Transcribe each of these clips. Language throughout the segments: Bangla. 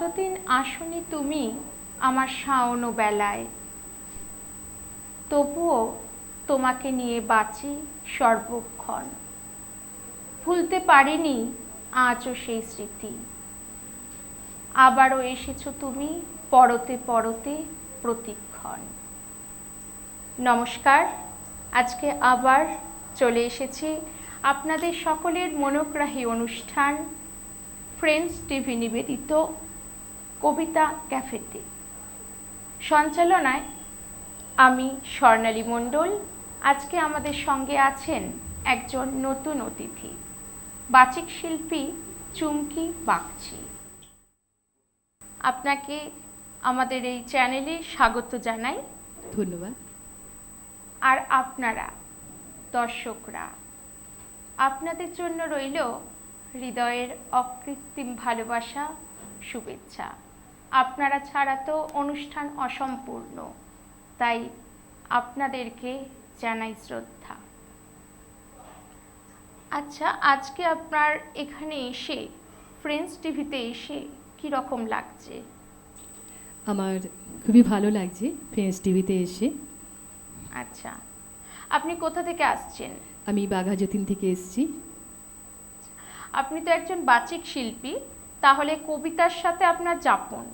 কতদিন আসনি তুমি আমার শাওন বেলায়, তবুও তোমাকে নিয়ে বাঁচি সর্বক্ষণ। ভুলতে পারিনি আজও সেই স্মৃতি। আবারও এসেছ তুমি পরতে পরতে প্রতিক্ষণ। নমস্কার, আজকে আবার চলে এসেছি আপনাদের সকলের মনোগ্রাহী অনুষ্ঠান ফ্রেন্ডস টিভি নিবেদিত কবিতা ক্যাফেতে। সঞ্চালনায় আমি স্বর্ণালী মণ্ডল। আজকে আমাদের সঙ্গে আছেন একজন নতুন অতিথি বাচিক শিল্পী চুমকি বাগচি। আপনাকে আমাদের এই চ্যানেলে স্বাগত জানাই। ধন্যবাদ। আর আপনারা দর্শকরা আপনাদের জন্য রইল হৃদয়ের অকৃত্রিম ভালোবাসা শুভেচ্ছা। আপনারা ছাড়া তো অনুষ্ঠান অসম্পূর্ণ। তাই আপনাদেরকে জানাই শ্রদ্ধা। আচ্ছা আজকে আপনার এখানে এসে ফ্রেন্ডস টিভিতে এসে কি রকম লাগছে? আমার খুবই ভালো লাগছে ফ্রেন্ডস টিভিতে এসে। আচ্ছা আপনি কোথা থেকে আসছেন? আমি বাঘা যতীন থেকে এসেছি। আপনি তো একজন বাচিক শিল্পী তাহলে কবিতার সাথে আপনার যাপন।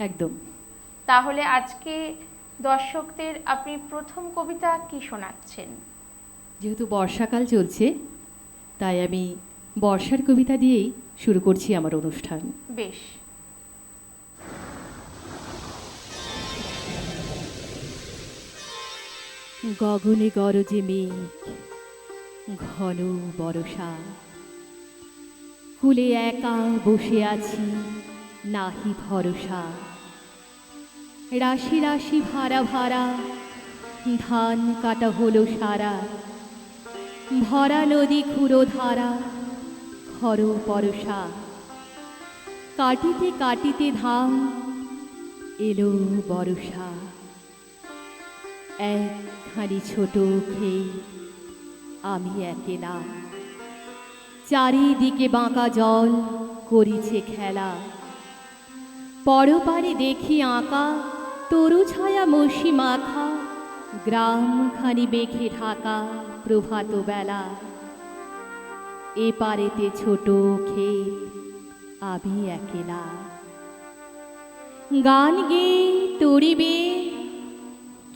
একদম। তাহলে আজকে দর্শকদের আপনি প্রথম কবিতা কি শোনাচ্ছেন? যেহেতু বর্ষাকাল চলছে তাই আমি বর্ষার কবিতা দিয়েই শুরু করছি আমার অনুষ্ঠান। বেশ। গগনে গরজে মেঘ ঘন বরষা। কুলে একা বসে আছি নাহি ভরসা। রাশি রাশি ভাড়া ভাড়া, ধান কাটা হলো সারা। ভরা নদী খুঁড়ো ধারা, খর পরশা। কাটিতে কাটিতে ধান এলো বরষা। একখানি ছোট খেয়ে আমি একেলা চারিদিকে বাঁকা জল করিছে খেলা। পরপারে দেখি আঁকা তরু ছায়া মসি মাখা গ্রামখানি মেঘে ঢাকা প্রভাত বেলা। এ পারেতে ছোট খেয়ে আমি একেলা। গান গেয়ে তরিবে,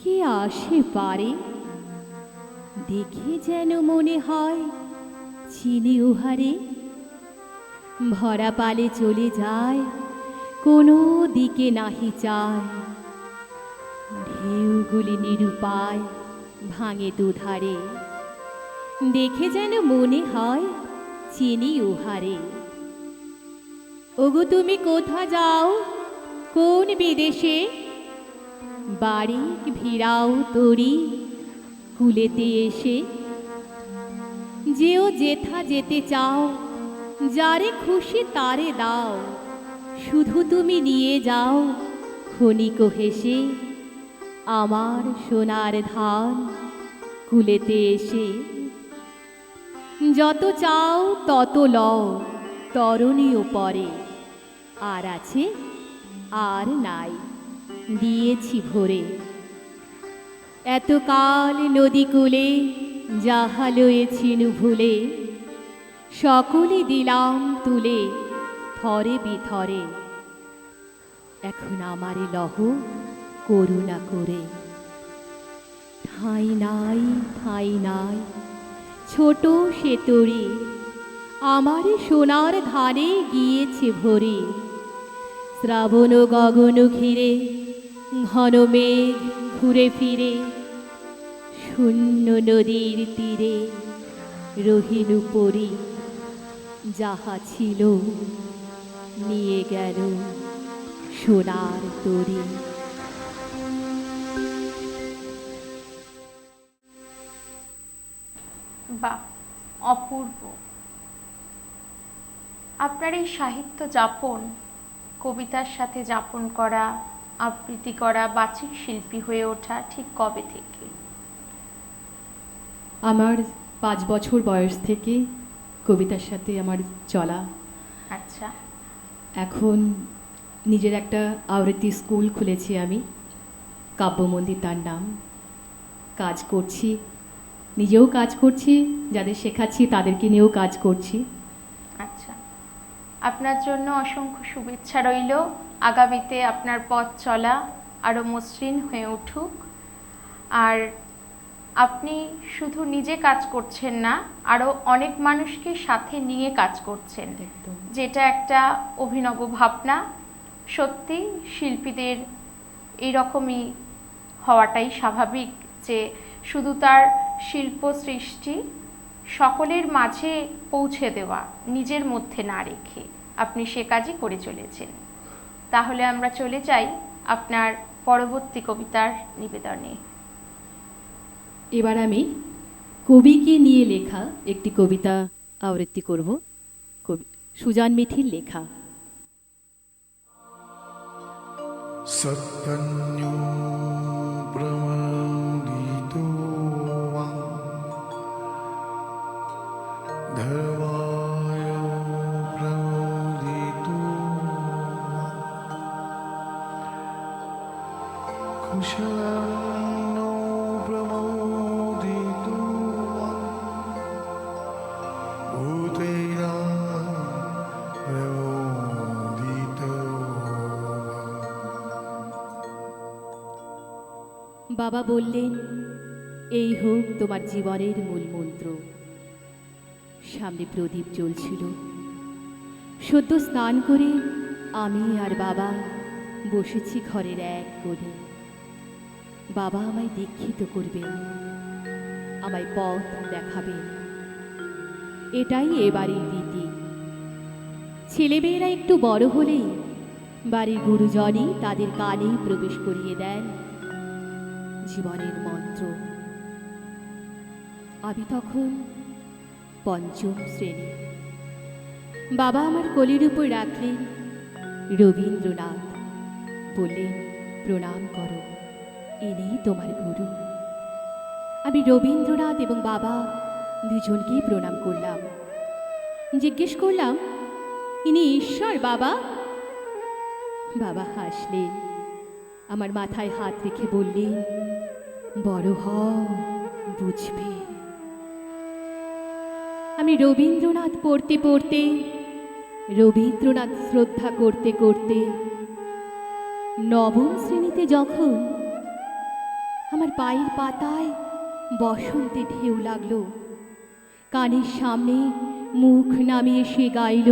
কে আসে পারে? দেখে যেন মনে হয় চিনি উহারে। ভরা পালে চলে যায়, কোনো দিকে নাহি চায়। ঢেউগুলি নিরুপায় ভাঙে দুধারে। দেখে যেন মনে হয় চিনি উহারে। ওগো, তুমি কোথা যাও? কোন বিদেশে? বাড়ি ভিড়াও তরি কুলেতে এসে। যেও যেথা যেতে চাও, যারে খুশি তারে দাও। শুধু তুমি নিয়ে যাও ক্ষণিক হেসে। আমার সোনার ধান কুলেতে এসে, যত চাও তত লও তরণীয় পরে। আর আছে, আর নাই, দিয়েছি ভরে। এতকাল নদী কূলে যাহা লয়েছিন ভুলে সকলে দিলাম তুলে, থরে বিথরে। এখন আমারে লহ করুণা করে। ঠাঁই নাই ঠাঁই নাই, ছোট সে তরি, আমারে সোনার ধারে গিয়েছে ভরে। শ্রাবণ গগন ঘিরে, ঘন মেঘ ঘুরে ফিরে, শূন্য নদীর তীরে রহিনু পরি, যাহা ছিল নিয়ে গেল সোনার তরি। বা অপূর্ব। আপনার এই সাহিত্য যাপন কবিতার সাথে যাপন করা আবৃত্তি করা বাচিক শিল্পী হয়ে ওঠা ঠিক কবে থেকে? আমার পাঁচ বছর বয়স থেকে কবিতার সাথে আমার চলা। আচ্ছা। এখন নিজের একটা আবৃত্তি স্কুল খুলেছি আমি। কাব্যমন্দির তার নাম। কাজ করছি নিজেও কাজ করছি যাদের শেখাচ্ছি তাদেরকে নিয়েও কাজ করছি। আচ্ছা। আপনার জন্য অসংখ্য শুভেচ্ছা রইল। আগামীতে আপনার পথ চলা আরও মসৃণ হয়ে উঠুক। আর আপনি শুধু নিজে কাজ করছেন না আরও অনেক মানুষকে সাথে নিয়ে কাজ করছেন। যেটা একটা অভিনব ভাবনা। সত্যি শিল্পীদের এইরকমই হওয়াটাই স্বাভাবিক যে শুধু তার শিল্প সৃষ্টি সকলের মাঝে পৌঁছে দেওয়া নিজের মধ্যে না রেখে আপনি সে কাজই করে চলেছেন। তাহলে আমরা চলে যাই আপনার পরবর্তী কবিতার নিবেদনে। এবার আমি কবিকে নিয়ে লেখা একটি কবিতা আবৃত্তি করব। কবি সুজান মিথির লেখা। সত্যন্যু বাবা বললেন, এই হোক তোমার জীবনের মূল মন্ত্র। সামনে প্রদীপ জ্বলছিল। সদ্য স্নান করে আমি আর বাবা বসেছি ঘরের এক কোণে। বাবা আমায় দীক্ষিত করবেন, আমায় পথ দেখাবেন। এটাই এ বাড়ির রীতি। ছেলেমেয়েরা একটু বড় হলেই বাড়ির গুরুজনই তাদের কানে প্রবেশ করিয়ে দেন। জীবনের মন্ত্র। আমি তখন পঞ্চম শ্রেণি। বাবা আমার কোলের উপর রাখলেন, রবীন্দ্রনাথ বললেন, প্রণাম করো ইনি তোমার গুরু। আমি রবীন্দ্রনাথ এবং বাবা দুজনকেই প্রণাম করলাম। জিজ্ঞেস করলাম, ইনি ঈশ্বর, বাবা? বাবা হাসলেন, আমার মাথায় হাত রেখে বললেন বড় হও, বুঝবে। আমি রবীন্দ্রনাথ পড়তে পড়তে, রবীন্দ্রনাথ শ্রদ্ধা করতে করতে, নবম শ্রেণীতে যখন আমার পায়ের পাতায় বসন্তে ঢেউ লাগল, কানের সামনে মুখ নামিয়ে সে গাইল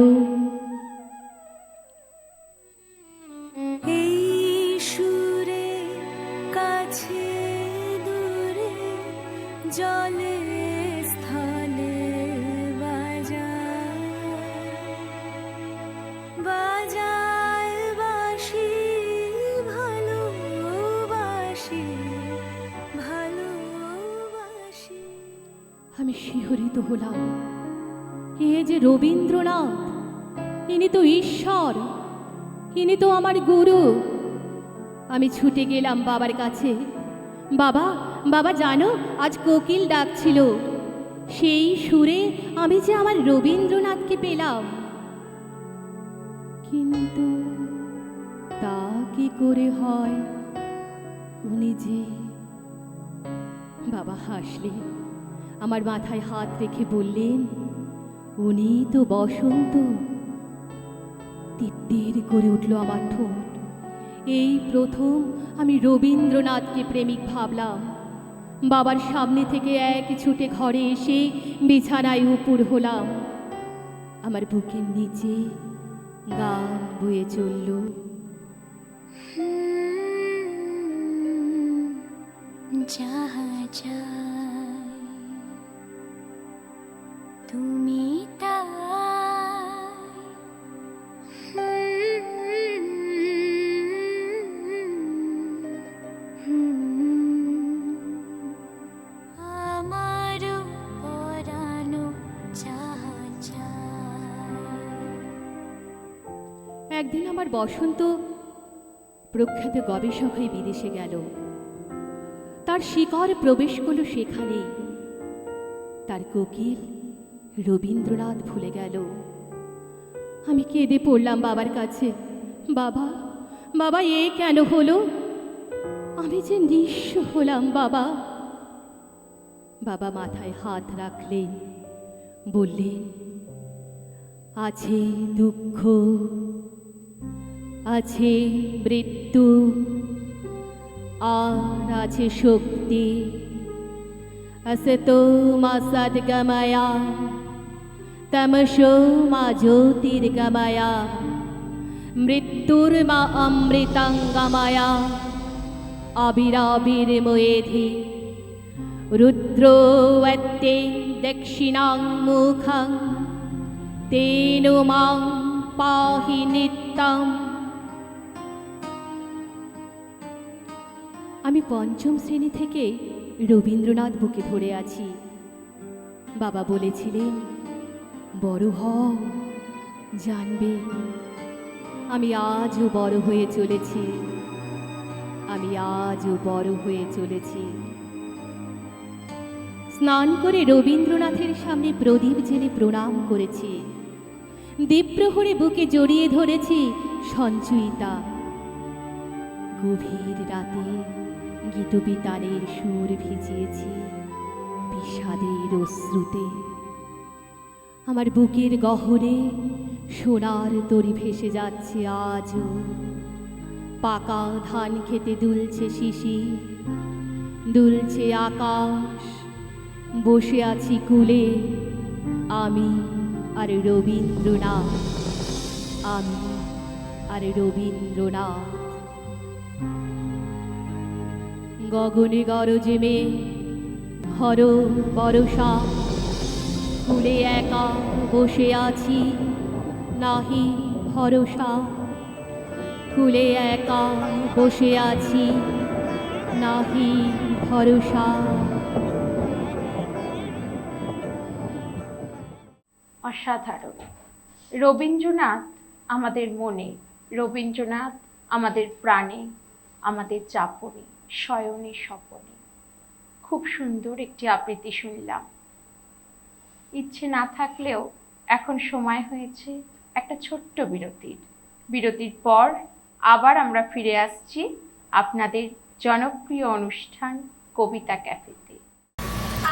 শিহরিত হলাম। এ যে রবীন্দ্রনাথ, ইনি তো ঈশ্বর, ইনি তো আমার গুরু। আমি ছুটে গেলাম বাবার কাছে। বাবা বাবা জানো, আজ কোকিল ডাকছিল সেই সুরে আমি যে আমার রবীন্দ্রনাথকে পেলাম। কিন্তু তা কি করে হয়? উনি যে বাবা হাসলেন। আমার মাথায় হাত রেখে বললেন, উনি তো বসন্ত। তিত্তির করে উঠল আমার ঠোঁট। এই প্রথম আমি রবীন্দ্রনাথকে প্রেমিক ভাবলাম। বাবার সামনে থেকে এক ছুটে ঘরে এসে বিছানায় উপুর হলাম। আমার বুকের নিচে গান বয়ে চলল। যাহা চাই তুমি একদিন আমার বসন্ত প্রখ্যাত গবেষক হয়ে বিদেশে গেল। তার শিকড় প্রবেশ করল সেখানে তার কোকিল রবীন্দ্রনাথ ভুলে গেল। আমি কেঁদে পড়লাম বাবার কাছে। বাবা বাবা, এ কেন হলো? আমি যে নিঃস্ব হলাম, বাবা। বাবা মাথায় হাত রাখলেন, বললেন, আছে দুঃখ, আছে মৃত্যু, আর আছে শক্তি। আছে তো মা সদ্গময়া তমসো মা জ্যোতির্গময়া মৃত্যুর্মা অমৃতাঙ্গময়া আবিরাবির্ময়েধি রুদ্রোত্তে দক্ষিণাং মুখং তেন মাং পাহি নিত্যম আমি পঞ্চম শ্রেণি থেকে রবীন্দ্রনাথ বুকে ধরে আছি। বাবা বলেছিলেন বড় হও। জানবে, আমি আজও বড় হয়ে চলেছি। আমি আজও বড় হয়ে চলেছি। স্নান করে রবীন্দ্রনাথের সামনে প্রদীপ জেলে প্রণাম করেছি। দ্বীপ্রহরে বুকে জড়িয়ে ধরেছি সঞ্চয়িতা। গভীর রাতে গীতবিতানের সুর ভিজিয়েছি বিষাদের অশ্রুতে। আমার বুকের গহনে সোনার দড়ি ভেসে যাচ্ছে আজও। পাকা ধান খেতে দুলছে শিশি, দুলছে আকাশ। বসে আছি কুলে, আমি আর রবীন্দ্রনাথ। আমি আর রবীন্দ্রনাথ। গগনে গরজে মে হর বরষা। কুলে একা বসে আছি, নাহি ভরসা। কুলে একা বসে আছি, নাহি ভরসা। অসাধারণ। রবীন্দ্রনাথ আমাদের মনে, রবীন্দ্রনাথ আমাদের প্রাণে, আমাদের যাপনে শয়নে স্বপনে খুব সুন্দর একটি আবৃত্তি শুনলাম। ইচ্ছে না থাকলেও এখন সময় হয়েছে একটা ছোট্ট বিরতির। বিরতির পর আবার আমরা ফিরে আসছি আপনাদের জনপ্রিয় অনুষ্ঠান কবিতা ক্যাফেতে।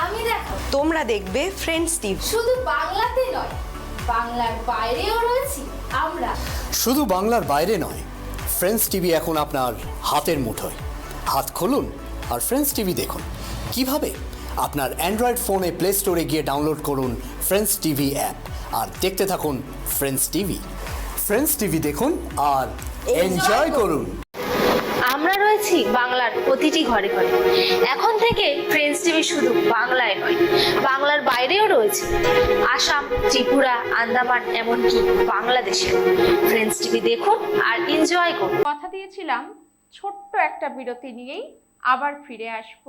আমি দেখো। তোমরা দেখবে ফ্রেন্ডস টিভি শুধু বাংলাতে নয় বাংলার বাইরেও রয়েছি আমরা। শুধু বাংলার বাইরে নয় ফ্রেন্ডস টিভি এখন আপনার হাতের মুঠোয়। হাত খুলুন আর ফ্রেন্ডস টিভি দেখুন। কীভাবে আপনার অ্যান্ড্রয়েড ফোনে প্লে স্টোরে গিয়ে ডাউনলোড করুন ফ্রেন্ডস টিভি অ্যাপ আর দেখতে থাকুন ফ্রেন্ডস টিভি ফ্রেন্ডস টিভি দেখুন আর এনজয় করুন। আমরা রয়েছি বাংলার প্রতিটি ঘরে ঘরে। এখন থেকে ফ্রেন্ডস টিভি শুধু বাংলায় নয় বাংলার বাইরেও রয়েছে। আসাম ত্রিপুরা আন্দামান এমনকি বাংলাদেশে। ফ্রেন্ডস টিভি দেখুন আর এনজয় করুন। কথা দিয়েছিলাম ছোট্ট একটা বিরতি নিয়েই আবার ফিরে আসব।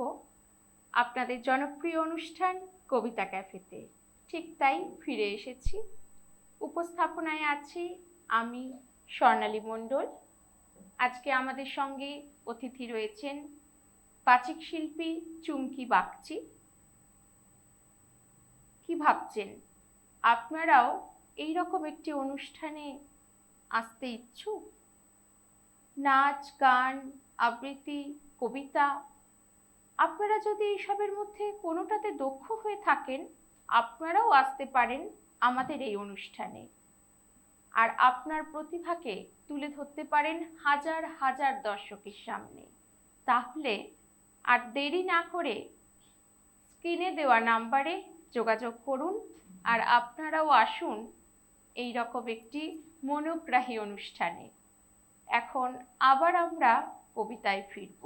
আপনাদের জনপ্রিয় অনুষ্ঠান কবিতা ক্যাফেতে। ঠিক তাই ফিরে এসেছি। উপস্থাপনায় আছি আমি স্বর্ণালী মণ্ডল। আজকে আমাদের সঙ্গে অতিথি রয়েছেন পাচিক শিল্পী চুমকি বাগচি। কি ভাবছেন? আপনারাও এই রকম একটি অনুষ্ঠানে আসতে ইচ্ছুক? নাচ, গান, আবৃত্তি, কবিতা আপনারা যদি এইসবের মধ্যে কোনোটাতে দক্ষ হয়ে থাকেন, আপনারাও আসতে পারেন আমাদের এই অনুষ্ঠানে। আর আপনার প্রতিভাকে তুলে ধরতে পারেন হাজার হাজার দর্শকের সামনে। তাহলে আর দেরি না করে স্ক্রিনে দেওয়া নাম্বারে যোগাযোগ করুন আর আপনারাও আসুন এই রকম একটি মনোগ্রাহী অনুষ্ঠানে। এখন আবার আমরা কবিতায় ফিরব।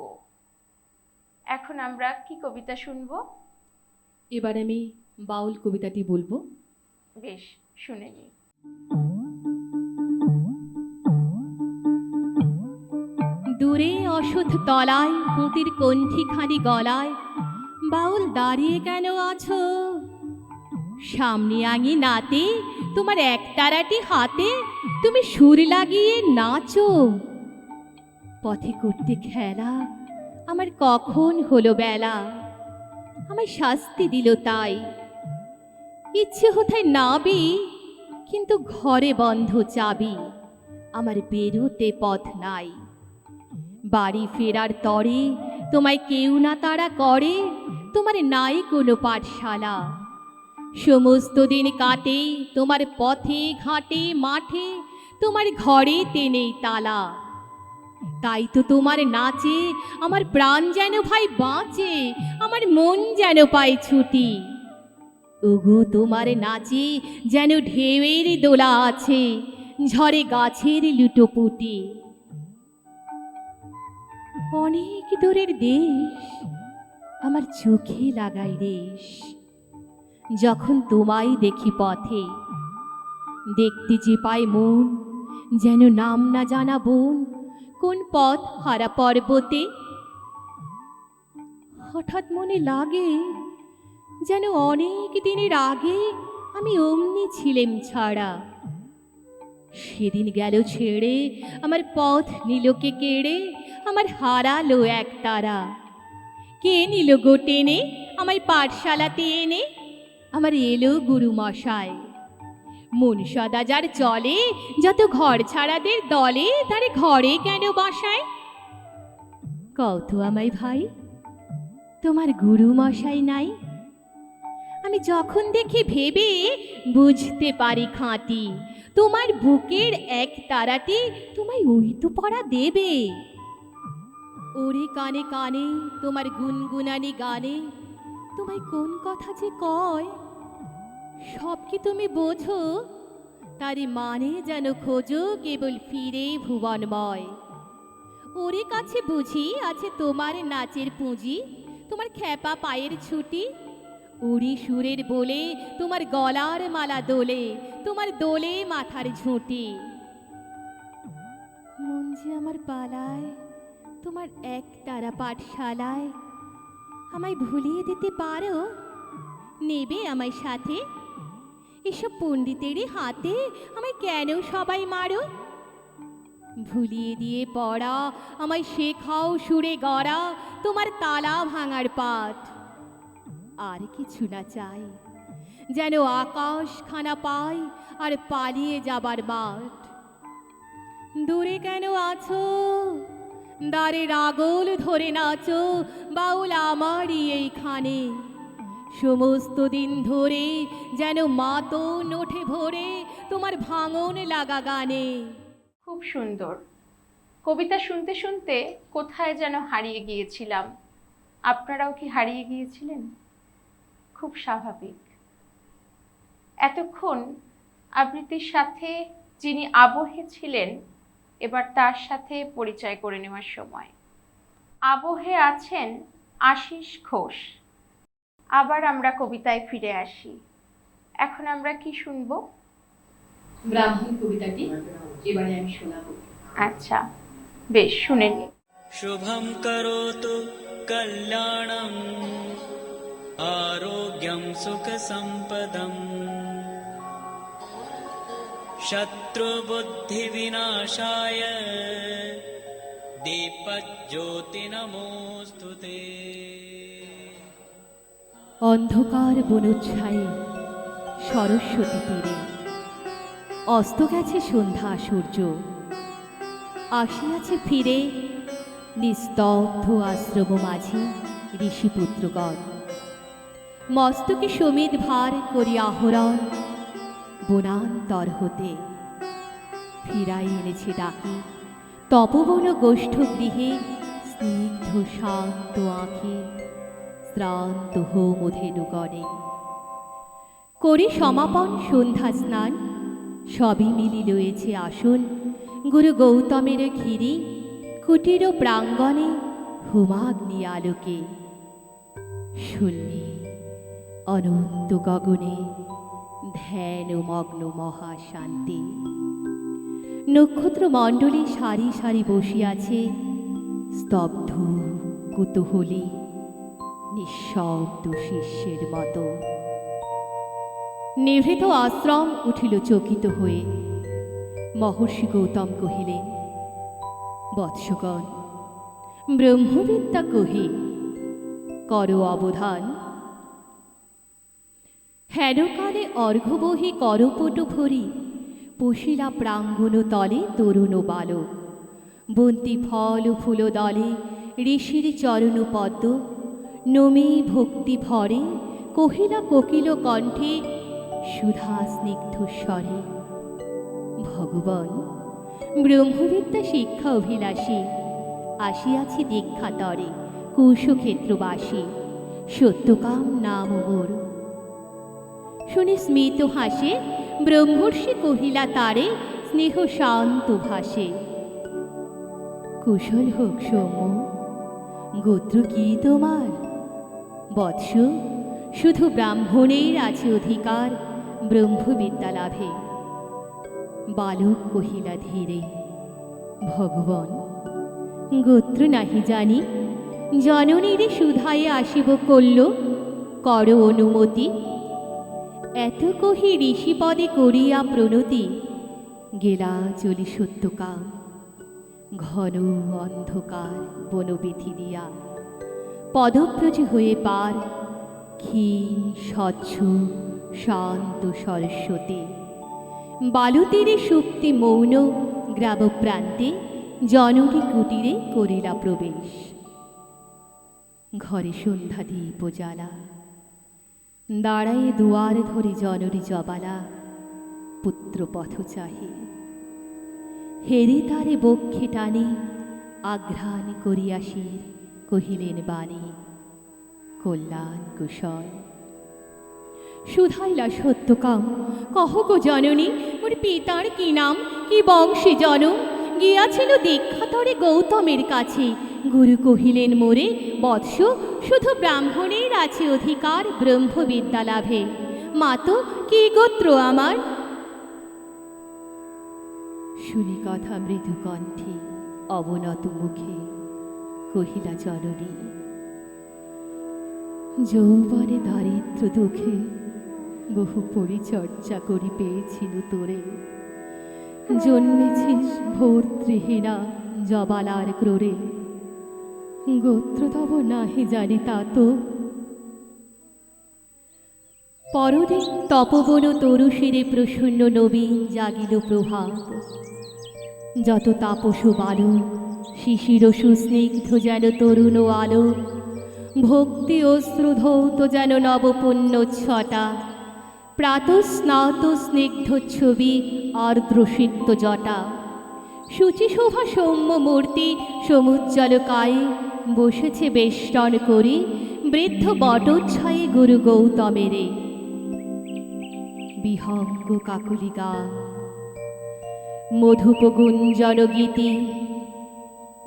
এখন আমরা কি কবিতা শুনব? এবার আমি বাউল কবিতাটি বলব। বেশ শুনে নিই। দূরে অসুধ তলায় পুঁতির কণ্ঠিখানি গলায় বাউল দাঁড়িয়ে কেন আছো? সামনে আঙি নাতে তোমার একতারাটি হাতে তুমি সুর লাগিয়ে নাচো। পথে করতে খেলা আমার কখন হলো বেলা? আমায় শাস্তি দিল তাই। ইচ্ছে কোথায় নাবি, কিন্তু ঘরে বন্ধ চাবি। আমার বেরোতে পথ নাই। বাড়ি ফেরার তরে তোমায় কেউ না তারা করে, তোমার নাই কোনো পাঠশালা। সমস্ত দিন কাটে, তোমার পথে ঘাটে, মাঠে, তোমার ঘরে তেনেই তালা। তাই তো তোমার নাচে আমার প্রাণ যেন ভাই বাঁচে, আমার মন যেন পায় ছুটি। ওগো তোমার নাচে যেন ঢেউয়ের দোলা আছে ঝরে গাছের লুটোপুটি। অনেক দূরের দেশ আমার চোখে লাগাই রেশ। যখন তোমায় দেখি পথে, দেখতে যে পায় মন, যেন নাম না জানা বোন কোন পথ হারা পর্বতে? হঠাৎ মনে লাগে যেন অনেক দিনের আগে আমি অমনি ছিলেম ছাড়া। সেদিন গেল ছেড়ে, আমার পথ নীলকে কেড়ে, আমার হারালো এক তারা। কে নিল গো টেনে, আমায় পাঠশালাতে এনে? আমার এলো গুরু মশাই মন সদা যার চলে, যত ঘর ছাড়াদের দলে, তারে ঘরে কেন বসায়? কত আমায় ভাই, তোমার গুরু মশাই নাই? আমি যখন দেখি ভেবে বুঝতে পারি খাঁটি, তোমার বুকের এক তারাটি তোমায় ওই তো পড়া দেবে। ওরে কানে কানে তোমার গুনগুনানি গানে, তোমায় কোন কথা যে কয়? সব কি তুমি বোঝো? তারে মানে যেন খোঁজো কেবল ফিরে ভুবনময়। ওরে কাছে বুঝি আছে তোমার নাচের পুঁজি, তোমার খ্যাপা পায়ের ছুটি। উড়ি সুরের বলে তোমার গলার মালা দোলে, তোমার দোলে মাথার ঝুঁটি। মন যে আমার পালায়, তোমার এক তারা পাঠশালায়। আমায় ভুলিয়ে দিতে পারো? নেবে আমায় সাথে এসব পণ্ডিতেরই হাতে আমায় কেন সবাই মারো? ভুলিয়ে দিয়ে পড়া, আমায় শেখাও সুরে গড়া, তোমার তালা ভাঙার পাঠ। আর কিছু না চাই, যেন আকাশ খানা পাই আর পালিয়ে যাবার মাঠ দূরে কেন আছো? দ্বারের আগল ধরে নাচো, বাউল আমারই এইখানে। সমস্ত দিন ধরে যেন মাতো নোঠে ভরে, তোমার ভাঙন লাগা গানে। খুব সুন্দর। কবিতা শুনতে শুনতে কোথায় যেন হারিয়ে গিয়েছিলাম। আপনারাও কি হারিয়ে গিয়েছিলেন? খুব স্বাভাবিক। এতক্ষণ আবৃত্তির সাথে যিনি আবহে ছিলেন, এবার তার সাথে পরিচয় করে নেওয়ার সময়। আবহে আছেন আশিস ঘোষ। আবার আমরা কবিতায় ফিরে আসি। এখন আমরা কি শুনব? ব্রাহ্মণ কবিতাটি। এবারে আমি শোনাব। আচ্ছা বেশ শুনে নি। শুভম করোতু কল্যাণম আরোগ্যম সুখ সম্পদম শত্রু বুদ্ধি বিনাশায় দীপজ্যোতি নমোস্তুতে অন্ধকার বনোচ্ছায়ে সরস্বতী তীরে। অস্ত গেছে সন্ধ্যা সূর্য। আসিয়াছে ফিরে নিস্তব্ধ আশ্রম মাঝি ঋষিপুত্রগণ। মস্তকে সমিত ভার করি আহরণ বনান্তর হতে। ফিরাই এনেছে ডাকি তপবন গোষ্ঠ গৃহে স্নিগ্ধ শান্ত আঁখে। শ্রান্ত হোমধেনুগণে করে সমাপন সন্ধ্যা স্নান, সবই মিলি রয়েছে আসন। গুরু গৌতমের ঘিরি, কুটির প্রাঙ্গণে হুমাগ্নি আলোকে। শূন্যে অনন্ত গগনে ধ্যান মগ্ন মহাশান্তি। নক্ষত্র মণ্ডলী সারি সারি বসিয়াছে, স্তব্ধ কুতূহলী। নিঃশব্দ শিষ্যের মতো। নিভৃত আশ্রম উঠিল চকিত হয়ে। মহর্ষি গৌতম কহিলেন, বৎসগণ, ব্রহ্মবিদ্যা কহি, কর অবধান। হেনকালে অর্ঘ্যবহি করপটু ভরি, পশিলা প্রাঙ্গণ তলে তরুণ বালক। বন্তি ফল ফুল দলে, ঋষির চরণ পদ্ম নমে ভক্তি ভরে কহিলা কোকিল কণ্ঠে, সুধা স্নিগ্ধ স্বরে, ভগবান, ব্রহ্মবিদ্যা শিক্ষা অভিলাষী, আসিয়াছি দীক্ষা তরে কুশক্ষেত্রবাসী সত্যকাম নাম মোর। শুনে স্মিত হাসে, ব্রহ্মর্ষি কহিলা তারে, স্নেহ শান্ত ভাসে। কুশল হোক সৌম্য, গোত্র কি তোমার? বৎস, শুধু ব্রাহ্মণের আছে অধিকার ব্রহ্মবিদ্যা লাভে বালক কহিলা, ধীরে, ভগবান, গোত্র নাহি জানি। জননীর সুধায়ে আসিব করল কর অনুমতি। এত কহি ঋষিপদে করিয়া প্রণতি, গেলা চলি সত্যকাম ঘন অন্ধকার বনবিধি দিয়া। পদব্রজ হয়ে পার। ক্ষীণ, স্বচ্ছ, শান্ত সরস্বতী। বালুতীরে সুপ্তি মৌন, গ্রামপ্রান্তে জননী কুটিরে করিলা প্রবেশ। ঘরে সন্ধ্যা দীপ জ্বালা। দাঁড়ায়ে দুয়ার ধরে জননী জবালা, পুত্র পথ চাহে। হেরে তারে বক্ষে টানে, আঘ্রাণ করিয়াসির কহিলেন বাণী, কল্যাণ কুশল। সুধাইলা, সত্যকাম, কহ গো জননী, মোর পিতার কি নাম, কি বংশে জনম? গিয়াছিল দীক্ষাতরে গৌতমের কাছে। গুরু কহিলেন, মোরে, বৎস, শুধু ব্রাহ্মণের আছে অধিকার ব্রহ্মবিদ্যা লাভে। মাতো কি গোত্র আমার? শুনি কথা মৃদু কণ্ঠে অবনত মুখে। কহিলা জননী, যৌবনে দারিদ্র দুঃখে বহু পরিচর্যা করি পেয়েছিল তোরে। জন্মেছিস ভর্তৃহীনা জবালার ক্রোরে গোত্র তব নাহি জানি তা তো। পরদিন তপবন তরুশিরে প্রসন্ন নবীন জাগিল প্রভাত। যত তাপসু বালক শিশির সুস্নিগ্ধ যেন তরুণ আলো। ভক্তি অশ্রু ধৌত যেন নবপুণ্য ছটা প্রাতঃস্নাত স্নিগ্ধ ছবি আর্দ্রসিক্ত জটা। শুচিশোভা সৌম্য মূর্তি সমুজ্জ্বল কায়ে। বসেছে বেষ্টন করে বৃদ্ধ বটচ্ছয়ে গুরু গৌতমেরে। বিহঙ্গ কাকুলি গা মধুপ গুঞ্জন গীতি।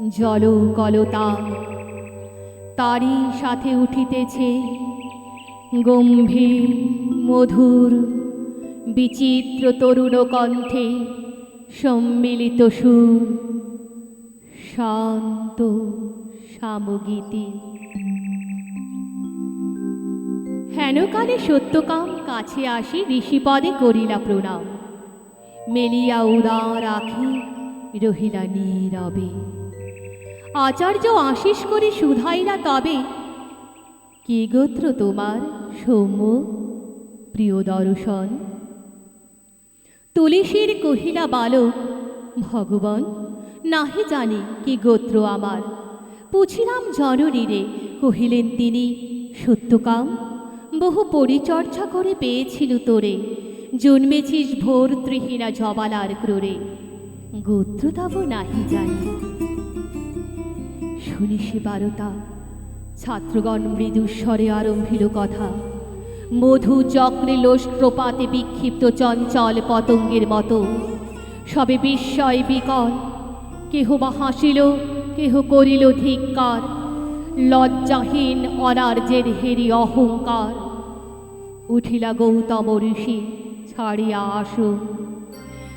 জল কলতা। তারই সাথে উঠিতেছে গম্ভীর, মধুর, বিচিত্র তরুণ কণ্ঠে সম্মিলিত সুর। শান্ত সামগীতি। হেনকালে সত্যকাম কাছে আসি ঋষিপদে করিলা প্রণাম। মেলিয়া উদার আখি রহিলা নীরবে। আচার্য আশিস করে শুধাই না তবে। কে গোত্র তোমার, সৌম্য, প্রিয় দর্শন? তুলসীর কহিলা বালক, ভগবান, নাহি জানি কি গোত্র আমার। পুছিলাম জননীরে, কহিলেন তিনি, সত্যকাম, বহু পরিচর্যা করে পেয়েছিল তোরে। জন্মেছিস ভোর ত্রিহীনা জবালার ক্রোরে গোত্র তব নাহি জানি। শুনি সে বারতা, ছাত্রগণ মৃদুস্বরে আরম্ভিল কথা। মধু চক্রে লোষ্ট্রপাতে বিক্ষিপ্ত চঞ্চল পতঙ্গের মতো। সবে বিস্ময় বিকল, কেহ বা হাসিল, কেহ করিল ধিক্কার। লজ্জাহীন অনার্যের হেরি অহংকার। উঠিলা গৌতম ঋষি, ছাড়িয়া আসো।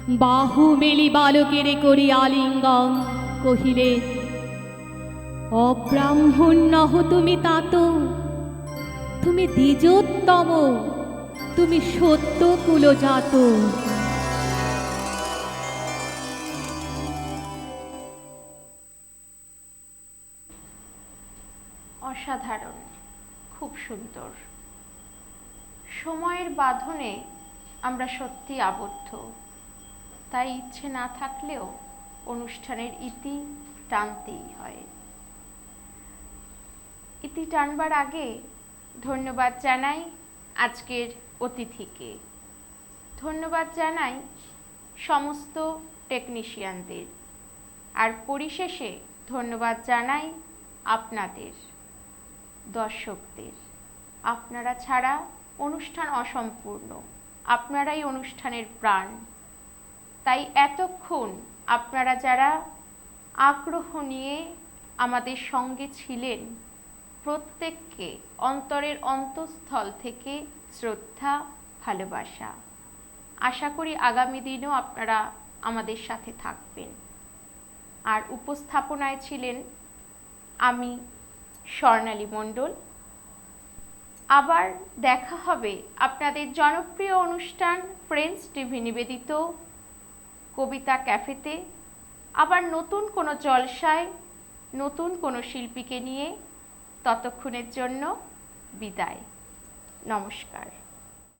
বাহু মেলি বালকেরে করি আলিঙ্গন, কহিলে অব্রাহ্মণ নহ তুমি তাত। তুমি দ্বিজোত্তম। তুমি সত্য কুলজাত। অসাধারণ, খুব সুন্দর। সময়ের বাঁধনে আমরা সত্যি আবদ্ধ। তাই ইচ্ছে না থাকলেও অনুষ্ঠানের ইতি টানতেই হয়। ইতি টানবার আগে ধন্যবাদ জানাই আজকের অতিথিকে। ধন্যবাদ জানাই সমস্ত টেকনিশিয়ানদের আর পরিশেষে ধন্যবাদ জানাই আপনাদের, দর্শকদের। আপনারা ছাড়া অনুষ্ঠান অসম্পূর্ণ, আপনারাই অনুষ্ঠানের প্রাণ। তাই এতক্ষণ আপনারা যারা আগ্রহ নিয়ে আমাদের সঙ্গে ছিলেন প্রত্যেককে অন্তরের অন্তঃস্থল থেকে শ্রদ্ধা, ভালোবাসা। আশা করি আগামী দিনও আপনারা আমাদের সাথে থাকবেন। আর উপস্থাপনায় ছিলেন আমি, স্বর্ণালী মণ্ডল। আবার দেখা হবে আপনাদের জনপ্রিয় অনুষ্ঠান ফ্রেন্ডস টিভি নিবেদিত কবিতা ক্যাফেতে। আবার নতুন কোনো জলসায়, নতুন কোনো শিল্পীকে নিয়ে ততক্ষণের জন্য বিদায়। নমস্কার।